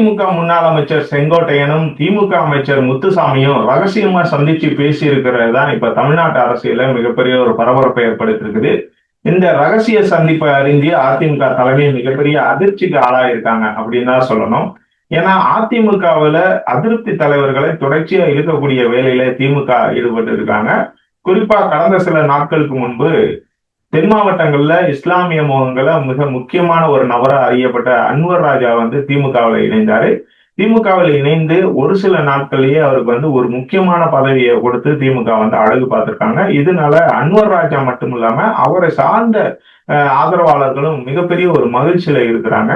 அதிமுக முன்னாள் அமைச்சர் செங்கோட்டையனும் திமுக அமைச்சர் முத்துசாமியும் ரகசியமா சந்திச்சு பேசி இருக்கிறது தான் இப்ப தமிழ்நாட்டு அரசியல மிகப்பெரிய ஒரு பரபரப்பை ஏற்படுத்திருக்குது இந்த ரகசிய சந்திப்பை அறிஞ்சு அதிமுக தலைமை மிகப்பெரிய அதிர்ச்சிக்கு ஆளாயிருக்காங்க அப்படின்னு தான் சொல்லணும். ஏன்னா அதிமுகவுல அதிருப்தி தலைவர்களை தொடர்ச்சியா இழுக்கக்கூடிய வேலையில திமுக ஈடுபட்டு இருக்காங்க குறிப்பா கடந்த சில நாட்களுக்கு முன்பு தென் மாவட்டங்கள்ல இஸ்லாமிய முகங்களை மிக முக்கியமான ஒரு நபரா அறியப்பட்ட அன்வர் ராஜா வந்து திமுகவில் இணைந்தாரு. திமுகவில் இணைந்து ஒரு சில நாட்கள்லயே அவருக்கு வந்து ஒரு முக்கியமான பதவியை கொடுத்து திமுக வந்து அழகு பார்த்திருக்காங்க. இதனால அன்வர் ராஜா மட்டும் இல்லாம அவரை சார்ந்த ஆதரவாளர்களும் மிகப்பெரிய ஒரு மகிழ்ச்சியில இருக்கிறாங்க.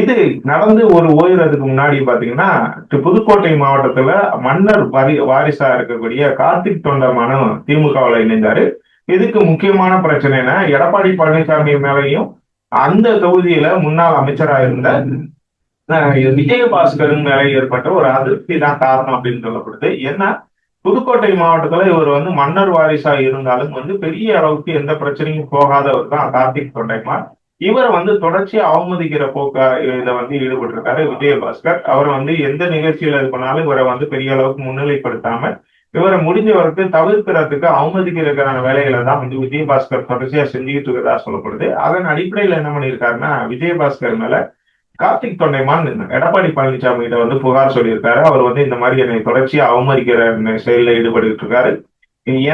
இது நடந்து ஒரு ஓய்வதுக்கு முன்னாடி பாத்தீங்கன்னா புதுக்கோட்டை மாவட்டத்துல மன்னர் வாரி வாரிசா இருக்கக்கூடிய கார்த்திக் தொண்டமானும் திமுகவில் இணைந்தாரு. இதுக்கு முக்கியமான பிரச்சனைனா எடப்பாடி பழனிசாமி மேலையும் அந்த தொகுதியில முன்னாள் அமைச்சராக இருந்த விஜயபாஸ்கரன் மேலே ஏற்பட்ட ஒரு அதிருப்தி தான் காரணம் அப்படின்னு சொல்லப்படுது. ஏன்னா புதுக்கோட்டை மாவட்டத்துல இவர் வந்து மன்னர் வாரிசா இருந்தாலும் வந்து பெரிய அளவுக்கு எந்த பிரச்சனையும் போகாதவர் தான் கார்த்திக் தொண்டைமார். இவர் வந்து தொடர்ச்சியை அவமதிக்கிற போக்கா இதை வந்து ஈடுபட்டிருக்காரு விஜயபாஸ்கர். அவர் வந்து எந்த நிகழ்ச்சியில இது பண்ணாலும் இவரை வந்து பெரிய அளவுக்கு முன்னிலைப்படுத்தாம இவரை முடிஞ்ச வரைக்கும் தவிர்க்கிறதுக்கு அவமதிக்கிறதுக்கான வேலைகளை தான் வந்து விஜயபாஸ்கர் தொடர்ச்சியா செஞ்சுக்கிட்டு இருக்கிறதா சொல்லப்படுது. அதன் அடிப்படையில் என்ன பண்ணியிருக்காருன்னா விஜயபாஸ்கர் மேல கார்த்திக் தொண்டைமான் எடப்பாடி பழனிசாமி கிட்ட வந்து புகார் சொல்லியிருக்காரு. அவர் வந்து இந்த மாதிரி என்னை தொடர்ச்சியா அவமதிக்கிற செயலில் ஈடுபட்டு இருக்காரு.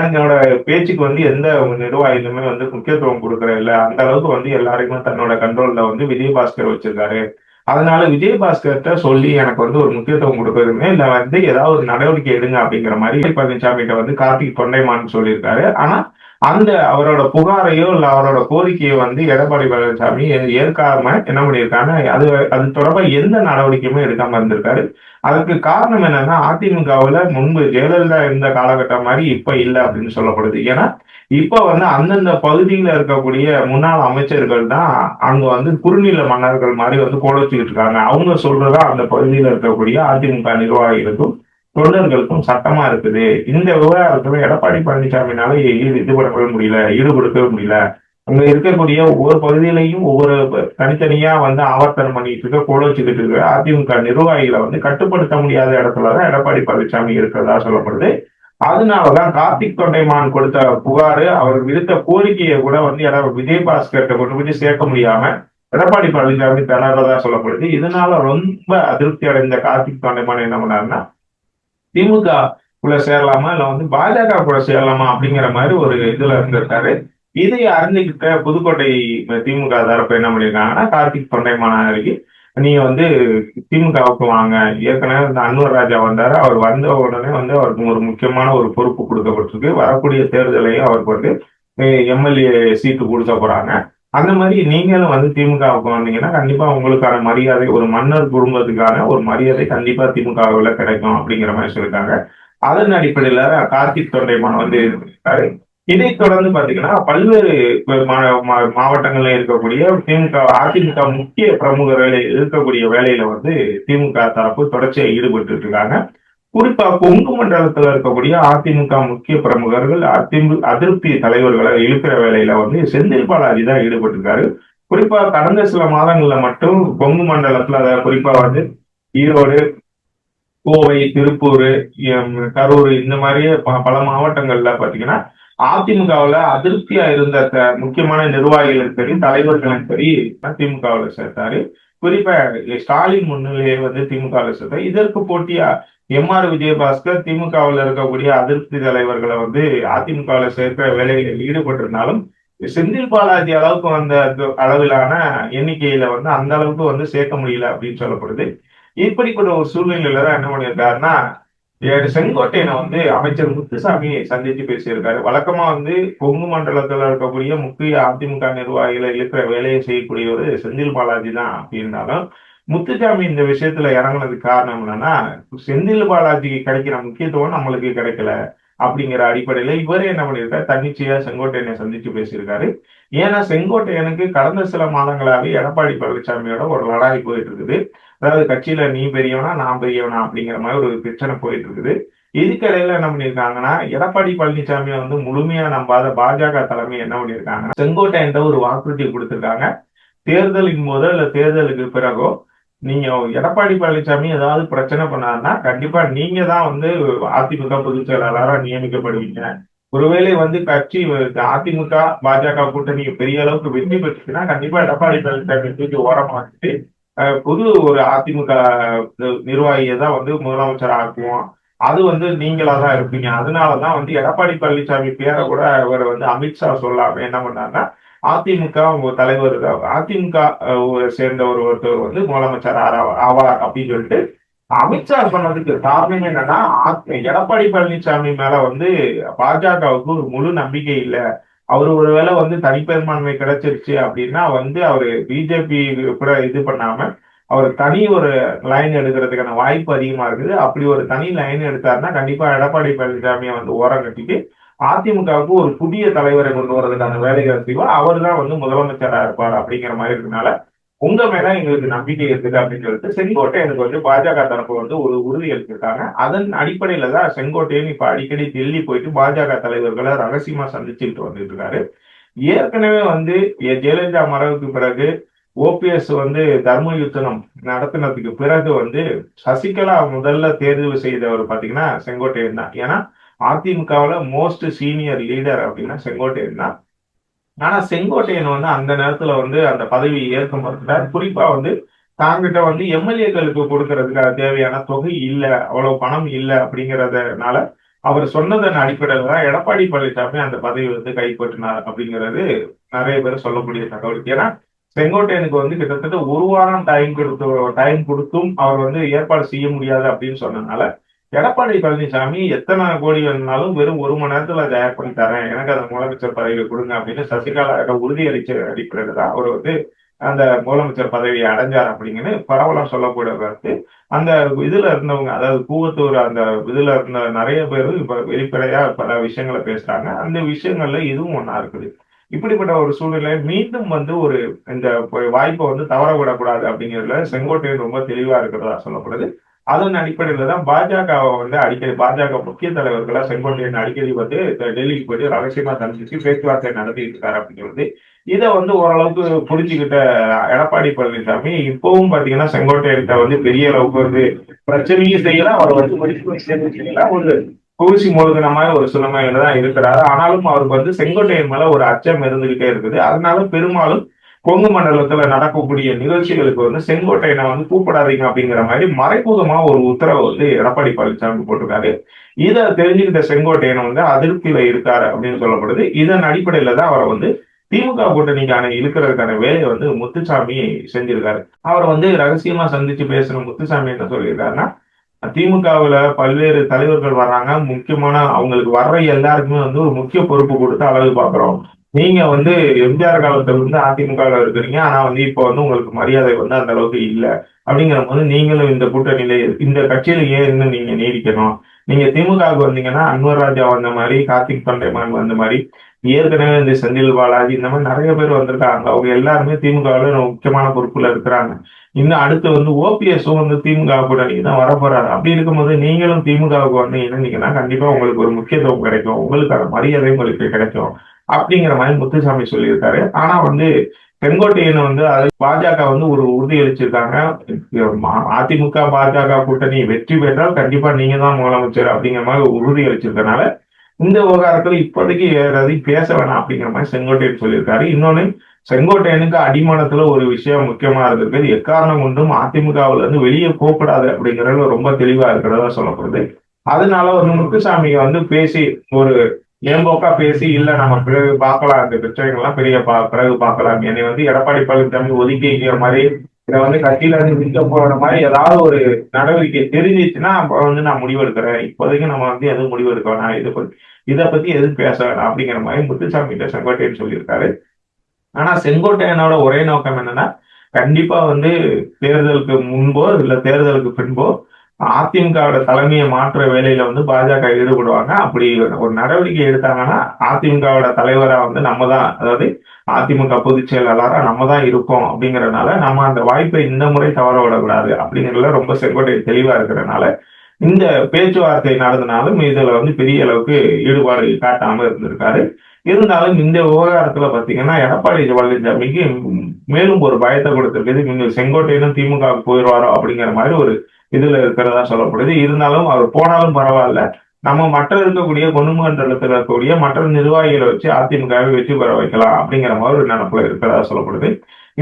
என்னோட பேச்சுக்கு வந்து எந்த நிர்வாகிலுமே வந்து முக்கியத்துவம் கொடுக்கற இல்ல அந்த அளவுக்கு வந்து எல்லாருக்குமே தன்னோட கண்ட்ரோல்ல வந்து விஜயபாஸ்கர் வச்சிருக்காரு. அதனால விஜயபாஸ்கர்கிட்ட சொல்லி எனக்கு வந்து ஒரு முக்கியத்துவம் கொடுக்கறதுமே இல்ல வந்து ஏதாவது ஒரு நடவடிக்கை எடுங்க அப்படிங்கிற மாதிரி பழனிசாமி வந்து கார்த்திக் தொண்டைமான் சொல்லியிருக்காரு. ஆனா அந்த அவரோட புகாரையோ இல்ல அவரோட கோரிக்கையோ வந்து எடப்பாடி பழனிசாமி ஏற்காம என்ன பண்ணியிருக்காங்க அது அது தொடர்பாக எந்த நடவடிக்கையுமே எடுக்காம இருந்திருக்காரு. அதுக்கு காரணம் என்னன்னா அதிமுகவுல முன்பு ஜெயலலிதா இருந்த காலகட்டம் மாதிரி இப்ப இல்லை அப்படின்னு சொல்லப்படுது. ஏன்னா இப்ப வந்து அந்தந்த பகுதியில இருக்கக்கூடிய முன்னாள் அமைச்சர்கள் தான் அங்க வந்து குறுநில மன்னர்கள் மாதிரி வந்து கோலச்சிக்கிட்டு இருக்காங்க. அவங்க சொல்றதா அந்த பகுதியில இருக்கக்கூடிய அதிமுக நிர்வாகிகளுக்கும் தொண்டர்களுக்கும் சட்டமா இருக்குது. இந்த விவகாரத்துல எடப்பாடி பழனிசாமினால இது பண்ணவே முடியல ஈடுபடுத்தவே முடியல. அங்க இருக்கக்கூடிய ஒவ்வொரு பகுதியிலையும் ஒவ்வொரு தனித்தனியா வந்து ஆவர்த்தனம் பண்ணிட்டு இருக்க கோல வச்சுக்கிட்டு இருக்க அதிமுக நிர்வாகிகளை வந்து கட்டுப்படுத்த முடியாத இடத்துலதான் எடப்பாடி பழனிசாமி இருக்கிறதா சொல்லப்படுது. அதனாலதான் கார்த்திக் தொண்டைமான் கொடுத்த புகாரு அவர் விடுத்த கோரிக்கையை கூட வந்து விஜயபாஸ்கர்கிட்ட கொண்டு போய் சேர்க்க முடியாம எடப்பாடி பழனிசாமி திணறதா சொல்லப்படுது. இதனால ரொம்ப அதிருப்தி அடைந்த கார்த்திக் தொண்டைமான் என்ன பண்ணாருன்னா திமுக குள்ள சேரலாமா? இல்ல வந்து பாஜக கூட சேரலாமா அப்படிங்கிற மாதிரி ஒரு இதுல இருந்திருக்காரு. இதை அறிஞ்சுக்கிட்ட புதுக்கோட்டை திமுக தரப்பு என்ன பண்ணிருக்காங்கன்னா கார்த்திக் தொண்டைமானாருக்கு நீங்க வந்து திமுகவுக்கு வாங்க. ஏற்கனவே இந்த அன்வர் ராஜா வந்தாரு. அவர் வந்த உடனே வந்து அவருக்கு ஒரு முக்கியமான ஒரு பொறுப்பு கொடுக்கப்பட்டிருக்கு. வரக்கூடிய தேர்தலையும் அவருக்கு வந்து எம்எல்ஏ சீட்டு கொடுக்க போறாங்க. அந்த மாதிரி நீங்களும் வந்து திமுகவுக்கு வந்தீங்கன்னா கண்டிப்பா உங்களுக்கான மரியாதை ஒரு மன்னர் குடும்பத்துக்கான ஒரு மரியாதை கண்டிப்பா திமுகவில் கிடைக்கும் அப்படிங்கிற மாதிரி சொல்லியிருக்காங்க. அதன் அடிப்படையில கார்த்திக் தொண்டைமான் வந்து இருக்காரு இதை தொடர்ந்து பாத்தீங்கன்னா பல்வேறு மாவட்டங்கள்ல இருக்கக்கூடிய திமுக அதிமுக முக்கிய பிரமுகர்கள் இருக்கக்கூடிய வேலையில வந்து திமுக தரப்பு தொடர்ச்சியா ஈடுபட்டு இருக்காங்க. குறிப்பா கொங்கு மண்டலத்துல இருக்கக்கூடிய அதிமுக முக்கிய பிரமுகர்கள் அதிமுக அதிருப்தி தலைவர்களை இழுக்கிற வேலையில வந்து செந்தில் பாலாஜி தான் ஈடுபட்டிருக்காரு. குறிப்பா கடந்த சில மாதங்கள்ல மட்டும் கொங்கு மண்டலத்துல அதாவது குறிப்பா வந்து ஈரோடு கோவை திருப்பூர் கரூர் இந்த மாதிரியே பல மாவட்டங்கள்ல பாத்தீங்கன்னா அதிமுகவுல அதிருப்தியா இருந்த முக்கியமான நிர்வாகிகளும் சரி தலைவர்களும் சரி அதிமுகவுல சேர்த்தாரு. குறிப்பா ஸ்டாலின் முன்னிலையை வந்து திமுகவில் அரசு இதற்கு போட்டியா எம் ஆர் விஜயபாஸ்கர் திமுகவில் இருக்கக்கூடிய அதிருப்தி தலைவர்களை வந்து அதிமுகவில் சேர்க்க வேலைகளில் ஈடுபட்டிருந்தாலும் செந்தில் பாலாஜி அளவுக்கு வந்த அளவிலான எண்ணிக்கையில வந்து அந்த அளவுக்கு வந்து சேர்க்க முடியல அப்படின்னு சொல்லப்படுது. இப்படிப்பட்ட ஒரு சூழ்நிலையில தான் என்ன பண்ணியிருக்காருன்னா செங்கோட்டையனை வந்து அமைச்சர் முத்துசாமி சந்திச்சு பேசியிருக்காரு. வழக்கமா வந்து கொங்கு மண்டலத்துல இருக்கக்கூடிய முக்கிய அதிமுக நிர்வாகிகளை இழுக்கிற வேலையை செய்யக்கூடியவர் செந்தில் பாலாஜி தான் அப்படின்னாலும் முத்துசாமி இந்த விஷயத்துல இறங்குனதுக்கு காரணம் என்னன்னா செந்தில் பாலாஜிக்கு கிடைக்கிற முக்கியத்துவம் நம்மளுக்கு கிடைக்கல அப்படிங்கிற அடிப்படையில இவரே என்ன பண்ணியிருக்காரு? தன்னிச்சையா செங்கோட்டையனை சந்திச்சு பேசியிருக்காரு. ஏன்னா செங்கோட்டையனுக்கு கடந்த சில மாதங்களாவே எடப்பாடி பழனிசாமியோட ஒரு லடாய் போயிட்டு இருக்குது. அதாவது கட்சியில நீ பெரியவனா நான் பெரியவனா அப்படிங்கிற மாதிரி ஒரு பிரச்சனை போயிட்டு இருக்குது இதுக்கிடையில என்ன பண்ணியிருக்காங்கன்னா எடப்பாடி பழனிசாமியை வந்து முழுமையா நம்பாத பாஜக தலைமை என்ன பண்ணிருக்காங்கன்னா செங்கோட்டையன் ஒரு வாக்குறுதி கொடுத்திருக்காங்க. தேர்தலின் போதோ இல்ல தேர்தலுக்கு பிறகோ நீங்க எடப்பாடி பழனிசாமி ஏதாவது பிரச்சனை பண்ணாருன்னா கண்டிப்பா நீங்க தான் வந்து அதிமுக பொதுச் செயலாளராக நியமிக்கப்படுவீங்க. ஒருவேளை வந்து கட்சி அதிமுக பாஜக கூட்டணி பெரிய அளவுக்கு வெற்றி பெற்றுச்சுன்னா கண்டிப்பா எடப்பாடி பழனிசாமி தூக்கி ஓரமா வச்சுட்டு புது ஒரு அதிமுக நிர்வாகியை தான் வந்து முதலமைச்சர் ஆக்குவோம். அது வந்து நீங்களா தான் இருப்பீங்க. அதனாலதான் வந்து எடப்பாடி பழனிசாமி பேரை கூட அவர் வந்து அமித்ஷா சொல்லாம என்ன பண்ணாருன்னா அதிமுக உங்க தலைவர் அதிமுக சேர்ந்த ஒரு ஒருத்தர் வந்து முதலமைச்சர் ஆவார் அப்படின்னு சொல்லிட்டு அமித்ஷா சொன்னதுக்கு காரணம் என்னன்னா எடப்பாடி பழனிசாமி மேல வந்து பாஜகவுக்கு ஒரு முழு நம்பிக்கை இல்லை. அவர் ஒருவேளை வந்து தனிப்பெரும்பான்மை கிடைச்சிருச்சு அப்படின்னா வந்து அவரு பிஜேபி கூட இது பண்ணாம அவர் தனி ஒரு லைன் எடுக்கிறதுக்கான வாய்ப்பு அதிகமா இருக்குது. அப்படி ஒரு தனி லைன் எடுத்தாருன்னா கண்டிப்பா எடப்பாடி பழனிசாமியை வந்து ஓரம் கட்டிட்டு அதிமுகவுக்கு ஒரு புதிய தலைவரை கொண்டு வரதுக்கான வேலைகள் செய்வோம் அவர் தான் வந்து முதலமைச்சராக இருப்பார் அப்படிங்கிற மாதிரி இருக்கனால உங்க மேல எங்களுக்கு நம்பிக்கை இருக்குது அப்படின்னு சொல்லிட்டு செங்கோட்டையனுக்கு வந்து பாஜக தரப்பு வந்து ஒரு உறுதி அளிச்சிருக்காங்க. அதன் அடிப்படையில தான் செங்கோட்டையன் இப்ப அடிக்கடி டெல்லி போயிட்டு பாஜக தலைவர்களை ரகசியமா சந்திச்சுட்டு வந்துட்டு இருக்காரு. ஏற்கனவே வந்து ஜெயலலிதா மறைவுக்கு பிறகு ஓபிஎஸ் வந்து தர்ம யுத்தனம் நடத்தினதுக்கு பிறகு வந்து சசிகலா முதல்ல தேர்வு செய்தவர் பாத்தீங்கன்னா செங்கோட்டையன் தான். ஏன்னா அதிமுகவுல மோஸ்ட் சீனியர் லீடர் அப்படின்னா செங்கோட்டையன் தான். ஆனா செங்கோட்டையன் வந்து அந்த நேரத்துல வந்து அந்த பதவி ஏற்க மறுத்துட்டார் குறிப்பா வந்து தாங்கிட்ட வந்து எம்எல்ஏக்களுக்கு கொடுக்கறதுக்கு தேவையான தொகை இல்ல அவ்வளவு பணம் இல்ல அப்படிங்கறதுனால அவர் சொன்னதன் அடிப்படையில் தான் எடப்பாடி பழனிசாமி அந்த பதவி வந்து கைப்பற்றினார் அப்படிங்கிறது நிறைய பேர் சொல்லக்கூடிய தகவல். ஏன்னா செங்கோட்டையனுக்கு வந்து கிட்டத்தட்ட ஒரு வாரம் டைம் கொடுத்து டைம் கொடுத்தும் அவர் வந்து ஏற்பாடு செய்ய முடியாது அப்படின்னு சொன்னதுனால எடப்பாடி பழனிசாமி எத்தனை கோடி வேணுனாலும் வெறும் ஒரு மணி நேரத்துல தயார் பண்ணி தரேன். எனக்கு அந்த முதலமைச்சர் பதவியை கொடுங்க அப்படின்னு சசிகலா உறுதியளிச்ச அடிப்படையில தான் அவர் வந்து அந்த முதலமைச்சர் பதவியை அடைஞ்சார் அப்படிங்கன்னு பரவலம் சொல்லக்கூடிய கருத்து அந்த இதுல இருந்தவங்க அதாவது கூவத்தூர் அந்த இதுல இருந்த நிறைய பேர் இப்ப வெளிப்படையா பல விஷயங்களை பேசுறாங்க. அந்த விஷயங்கள்ல இதுவும் ஒண்ணா இருக்குது. இப்படிப்பட்ட ஒரு சூழ்நிலை மீண்டும் வந்து ஒரு இந்த வாய்ப்பை வந்து தவற விடக்கூடாது அப்படிங்கிறதுல செங்கோட்டையன் ரொம்ப தெளிவா இருக்கிறதா சொல்லப்படுது. அதன் அடிப்படையில தான் பாஜகவை வந்து அடிக்கடி பாஜக முக்கிய தலைவர்களா செங்கோட்டையன் அடிக்கடி வந்து டெல்லிக்கு போயிட்டு ரகசியமா சந்திச்சு பேச்சுவார்த்தை நடத்திட்டு இருக்காரு அப்படிங்கிறது. இதை வந்து ஓரளவுக்கு புரிஞ்சுக்கிட்ட எடப்பாடி பழனிசாமி இப்பவும் பாத்தீங்கன்னா செங்கோட்டையன்கிட்ட வந்து பெரிய அளவுக்கு வந்து பிரச்சனையும் செய்யலாம் அவர் வந்து மதிப்பு ஒரு குவிசி மூழ்கின மாதிரி ஒரு சுனமையில தான் இருக்கிறாரு. ஆனாலும் அவருக்கு வந்து செங்கோட்டையன் மேல ஒரு அச்சம் இருந்துகிட்டே இருக்குது. அதனால பெரும்பாலும் கொங்கு மண்டலத்துல நடக்கக்கூடிய நிகழ்ச்சிகளுக்கு வந்து செங்கோட்டையனை வந்து கூப்பிடாதீங்க அப்படிங்கிற மாதிரி மறைமுகமா ஒரு உத்தரவு வந்து எடப்பாடி பழனிசாமி போட்டிருக்காரு. இதை தெரிஞ்சுக்கிட்ட செங்கோட்டையனை வந்து அதிருப்தியில இருக்காரு அப்படின்னு சொல்லப்படுது. இதன் அடிப்படையில தான் அவரை வந்து திமுக கூட்டணிக்கான இழுக்கிறதுக்கான வேலையை வந்து முத்துசாமி செஞ்சிருக்காரு. அவர் வந்து ரகசியமா சந்திச்சு பேசின முத்துசாமி என்ன சொல்லியிருக்காருன்னா திமுகவுல பல்வேறு தலைவர்கள் வர்றாங்க. முக்கியமான அவங்களுக்கு வர்ற எல்லாருக்குமே வந்து ஒரு முக்கிய பொறுப்பு கொடுத்து அழகு பாக்குறோம் நீங்க வந்து எம்ஜிஆர் காலத்துல இருந்து அதிமுக இருக்கிறீங்க. ஆனா வந்து இப்போ வந்து உங்களுக்கு மரியாதை வந்து அந்த அளவுக்கு இல்லை. அப்படிங்கிற போது நீங்களும் இந்த கூட்டணியில இந்த கட்சியில ஏன் நீங்க நீடிக்கணும்? நீங்க திமுகவுக்கு வந்தீங்கன்னா அன்வர் ராஜா வந்த மாதிரி கார்த்திக் பண்டைமான் வந்த மாதிரி ஏற்கனவே இந்த செந்தில் பாலாஜி இந்த மாதிரி நிறைய பேர் வந்திருக்காங்க. அவங்க எல்லாருமே திமுகவில் முக்கியமான பொறுப்புல இருக்கிறாங்க. இன்னும் அடுத்து வந்து ஓபிஎஸும் வந்து திமுக கூட்டணி தான் வரப்போறாரு. அப்படி இருக்கும்போது நீங்களும் திமுகவுக்கு வந்து இணைந்தீங்கன்னா கண்டிப்பா உங்களுக்கு ஒரு முக்கியத்துவம் கிடைக்கும். உங்களுக்கான மரியாதை உங்களுக்கு கிடைக்கும். அப்படிங்கிற மாதிரி முத்துசாமி சொல்லியிருக்காரு. ஆனா வந்து செங்கோட்டையன் வந்து அது பாஜக வந்து ஒரு உறுதி அளிச்சிருக்காங்க அதிமுக பாஜக கூட்டணி வெற்றி பெற்றால் கண்டிப்பா நீங்க தான் முதலமைச்சர் அப்படிங்கிற மாதிரி உறுதி அளிச்சிருக்கனால இந்த விவகாரத்துல இப்போதைக்கு எதையும் பேச வேணாம் அப்படிங்கிற மாதிரி செங்கோட்டையன் சொல்லியிருக்காரு. இன்னொன்னு செங்கோட்டையனுக்கு அடிமானத்துல ஒரு விஷயம் முக்கியமா இருக்கிறது எக்காரணம் கொண்டும் அதிமுகவுல இருந்து வெளியே போகக்கூடாது அப்படிங்கறது ரொம்ப தெளிவா இருக்கிறதா சொல்லப்படுது. அதனால வந்து முத்துசாமியை வந்து பேசி ஒரு ஏம்போக்கா பேசி இல்ல நம்ம பிறகு பார்க்கலாம். இந்த பிரச்சனைகள்லாம் பெரிய பா- பிறகு பார்க்கலாம். என்னை வந்து எடப்பாடி பழனிசாமி ஒதுக்கிக்கிற மாதிரி இதை வந்து கட்சியில இருந்து விற்க போற மாதிரி ஏதாவது ஒரு நடவடிக்கை தெரிஞ்சிச்சுன்னா அப்ப வந்து நான் முடிவெடுக்கிறேன். இப்போதைக்கு நம்ம வந்து எதுவும் முடிவெடுக்க வேணாம். இதை பத்தி இதை பத்தி எதுவும் பேச வேணாம். அப்படிங்கிற மாதிரி முத்துசாமி கிட்ட செங்கோட்டையன் சொல்லியிருக்காரு. ஆனா செங்கோட்டையனோட ஒரே நோக்கம் என்னன்னா கண்டிப்பா வந்து தேர்தலுக்கு முன்போ இல்ல தேர்தலுக்கு பின்போ அதிமுகவோட தலைமையை மாற்ற வேலையில வந்து பாஜக ஈடுபடுவாங்க. அப்படி ஒரு நடவடிக்கை எடுத்தாங்கன்னா அதிமுகவோட தலைவரா வந்து நம்ம தான் அதாவது அதிமுக பொதுச் செயலாளரா நம்ம தான் இருக்கோம் அப்படிங்கறதுனால நம்ம அந்த வாய்ப்பை இந்த முறை தவற விடக்கூடாது அப்படிங்கறதுல ரொம்ப செங்கோட்டை தெளிவா இருக்கிறதுனால இந்த பேச்சுவார்த்தை நடந்தனாலும் இதுல வந்து பெரிய அளவுக்கு ஈடுபாடு காட்டாம இருந்திருக்காரு. இருந்தாலும் இந்த விவகாரத்துல பாத்தீங்கன்னா எடப்பாடி பழனிசாமிக்கு மேலும் ஒரு பயத்தை கொடுத்திருக்குது. நீங்க செங்கோட்டையிலும் திமுக போயிடுவாரோ அப்படிங்கிற மாதிரி ஒரு இதுல இருக்கிறதா சொல்லப்படுது. இருந்தாலும் அவர் போனாலும் பரவாயில்ல. நம்ம மற்ற இருக்கக்கூடிய கொண்டுமண்டலத்தில் இருக்கக்கூடிய மற்ற நிர்வாகிகளை வச்சு அதிமுகவை வெற்றி பெற வைக்கலாம் அப்படிங்கிற மாதிரி ஒரு நினைப்புல இருக்கிறதா சொல்லப்படுது.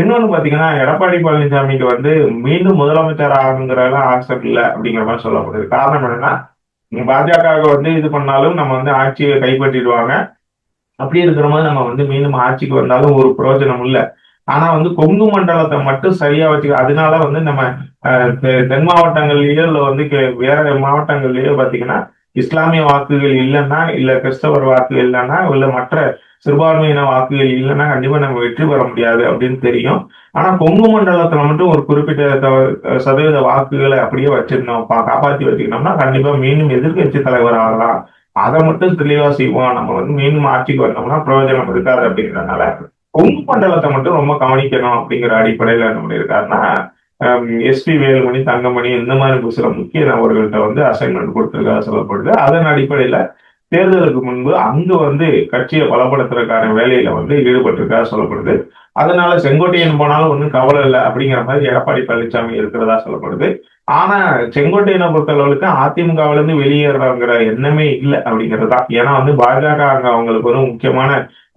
இன்னொன்னு பாத்தீங்கன்னா எடப்பாடி பழனிசாமிக்கு வந்து மீண்டும் முதலமைச்சர் ஆகுங்கிறதெல்லாம் ஆசை இல்லை அப்படிங்கிற மாதிரி சொல்லப்படுது. காரணம் என்னன்னா பாஜக வந்து இது பண்ணாலும் நம்ம வந்து ஆட்சியை கைப்பற்றிடுவாங்க. அப்படி இருக்கிற மாதிரி நம்ம வந்து மீண்டும் ஆட்சிக்கு வந்தாலும் ஒரு பிரயோஜனம் இல்லை. ஆனா வந்து கொங்கு மண்டலத்தை மட்டும் சரியா வச்சுக்க அதனால வந்து நம்ம தென் மாவட்டங்கள்லயோ இல்ல வந்து வேற மாவட்டங்கள்லயோ பாத்தீங்கன்னா இஸ்லாமிய வாக்குகள் இல்லைன்னா இல்ல கிறிஸ்தவர் வாக்குகள் இல்லைன்னா இல்ல மற்ற சிறுபான்மையின வாக்குகள் இல்லைன்னா கண்டிப்பா நம்ம வெற்றி பெற முடியாது அப்படின்னு தெரியும். ஆனா கொங்கு மண்டலத்துல மட்டும் ஒரு குறிப்பிட்ட சதவீத வாக்குகளை அப்படியே வச்சிருந்தோம் காப்பாத்தி வச்சுக்கணும்னா கண்டிப்பா மீண்டும் எதிர்கட்சி தலைவர் ஆகலாம். அதை மட்டும் தெளிவா செய்வோம். நம்ம வந்து மீண்டும் ஆட்சிக்கு வந்தோம்னா பிரயோஜனம் இருக்காது அப்படிங்கிறதுனால. கொங்கு மண்டலத்தை மட்டும் ரொம்ப கவனிக்கணும் அப்படிங்கிற அடிப்படையில என்ன பண்ணியிருக்காருன்னா எஸ்பி வேலுமணி தங்கமணி இந்த மாதிரி சில முக்கிய நபர்கள்ட்ட வந்து அசைன்மெண்ட் கொடுத்திருக்காரு சொல்லப்படுது. அதன் அடிப்படையில தேர்தலுக்கு முன்பு அங்கு வந்து கட்சியை பலப்படுத்துறதுக்கான வேலையில வந்து ஈடுபட்டிருக்கா சொல்லப்படுது. அதனால செங்கோட்டையன் போனாலும் ஒன்றும் கவலை இல்லை அப்படிங்கிற மாதிரி எடப்பாடி பழனிசாமி இருக்கிறதா சொல்லப்படுது. ஆனா செங்கோட்டையனை பொறுத்தளவுக்கு அதிமுகவுல இருந்து வெளியேறாங்கிற எண்ணமே இல்லை அப்படிங்கிறது. தான் ஏன்னா வந்து பாஜக அங்க அவங்களுக்கு ஒரு முக்கியமான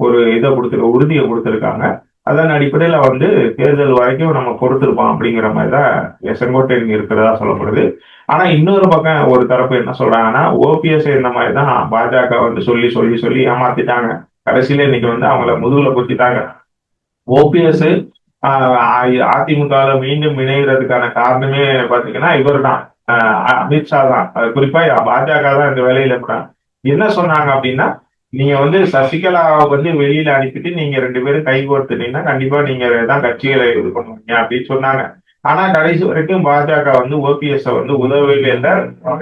ஒரு இதை கொடுத்துருக்க உறுதியை கொடுத்துருக்காங்க. அதன் அடிப்படையில வந்து தேர்தல் வரைக்கும் நம்ம பொறுத்திருப்போம் அப்படிங்கிற மாதிரி தான் செங்கோட்டையன் இருக்கிறதா சொல்லப்படுது. ஆனா இன்னொரு பக்கம் ஒரு தரப்பு என்ன சொல்றாங்கன்னா ஓபிஎஸ் இந்த மாதிரி தான் பாஜக வந்து சொல்லி சொல்லி சொல்லி ஏமாத்திட்டாங்க. கடைசியில இன்னைக்கு வந்து அவங்கள முதுகுல குத்திட்டாங்க. ஓபிஎஸ் அதிமுக மீண்டும் இணைகிறதுக்கான காரணமே பாத்தீங்கன்னா இவர் தான் அமித்ஷா தான். குறிப்பா பாஜக தான் இந்த வேலையில என்ன சொன்னாங்க அப்படின்னா நீங்க வந்து சசிகலாவை வந்து வெளியில அனுப்பிட்டு நீங்க ரெண்டு பேரும் கை கோர்த்துட்டீங்கன்னா கண்டிப்பா நீங்க தான் கட்சிகளை இது பண்ணுவீங்க அப்படின்னு சொன்னாங்க. ஆனா கடைசி வரைக்கும் பாஜக வந்து ஓபிஎஸ் வந்து உதவியில் இல்லை.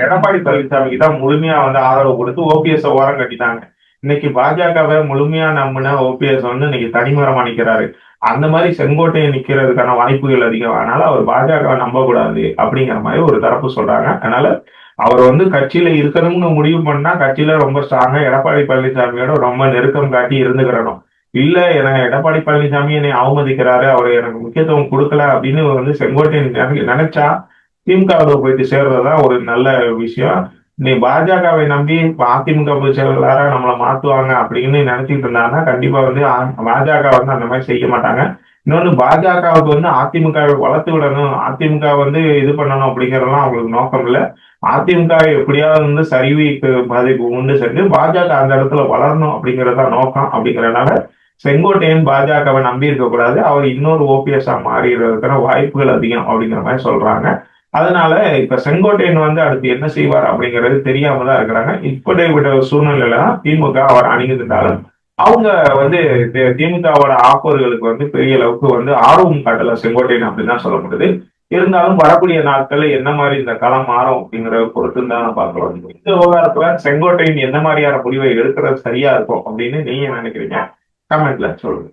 எடப்பாடி பழனிசாமிக்கு தான் முழுமையா வந்து ஆதரவு கொடுத்து ஓபிஎஸ் ஓரம் கட்டிட்டாங்க. இன்னைக்கு பாஜகவை முழுமையா நம்பின ஓபிஎஸ் வந்து இன்னைக்கு தனிமரமா நிக்கிறாரு. அந்த மாதிரி செங்கோட்டையை நிக்கிறதுக்கான வாய்ப்புகள் அதிகம். அதனால அவர் பாஜக நம்பக்கூடாது அப்படிங்கிற மாதிரி ஒரு தரப்பு சொல்றாங்க. அதனால அவர் வந்து கட்சியில இருக்கணும்னு முடிவு பண்ணா கட்சியில ரொம்ப ஸ்ட்ராங்கா எடப்பாடி பழனிசாமியோட ரொம்ப நெருக்கம் காட்டி இருந்துக்கிறணும் இல்ல என எடப்பாடி பழனிசாமி என்னை அவமதிக்கிறாரு அவர் எனக்கு முக்கியத்துவம் கொடுக்கல அப்படின்னு வந்து செங்கோட்டையன் நினைச்சா திமுகவில் போயிட்டு சேர்றதுதான் ஒரு நல்ல விஷயம். நீ பாஜகவை நம்பி அதிமுக பொதுச்செயலாளராக நம்மளை மாத்துவாங்க அப்படின்னு நினைச்சிட்டு இருந்தாங்கன்னா கண்டிப்பா வந்து பாஜக வந்து அந்த மாதிரி செய்ய மாட்டாங்க. இன்னொன்னு பாஜகவுக்கு வந்து அதிமுகவை வளர்த்து விடணும். அதிமுக வந்து இது பண்ணணும் அப்படிங்கறதெல்லாம் அவங்களுக்கு நோக்கம் இல்லை. அதிமுக எப்படியாவது வந்து சரிவுக்கு பாதிப்பு உண்டு சென்று பாஜக அந்த இடத்துல வளரணும் அப்படிங்கறத நோக்கம் அப்படிங்கறதுனால செங்கோட்டையன் பாஜகவை நம்பி இருக்கக்கூடாது. அவர் இன்னொரு ஓபிஎஸ்ஆ மாறிடுறதுக்கான வாய்ப்புகள் அதிகம் அப்படிங்கிற மாதிரி சொல்றாங்க. அதனால இப்ப செங்கோட்டையன் வந்து அடுத்து என்ன செய்வார் அப்படிங்கிறது தெரியாம தான் இருக்கிறாங்க இப்படிப்பட்ட சூழ்நிலையில தான் திமுக அவர் அணிந்துட்டாலும் அவங்க வந்து திமுகவோட ஆப்பர்களுக்கு வந்து பெரிய அளவுக்கு வந்து ஆர்வம் காட்டல செங்கோட்டையன் அப்படின்னு சொல்ல முடியுது. இருந்தாலும் வரக்கூடிய நாட்கள்ல என்ன மாதிரி இந்த களம் மாறும் அப்படிங்கிறத பொறுத்து தான் பார்க்கலாம் இந்த விவகாரத்துல செங்கோட்டையின் என்ன மாதிரியான முடிவை எடுக்கிறது சரியா இருக்கும் அப்படின்னு நீங்க நினைக்கிறீங்க? கமெண்ட்ல சொல்லுங்க.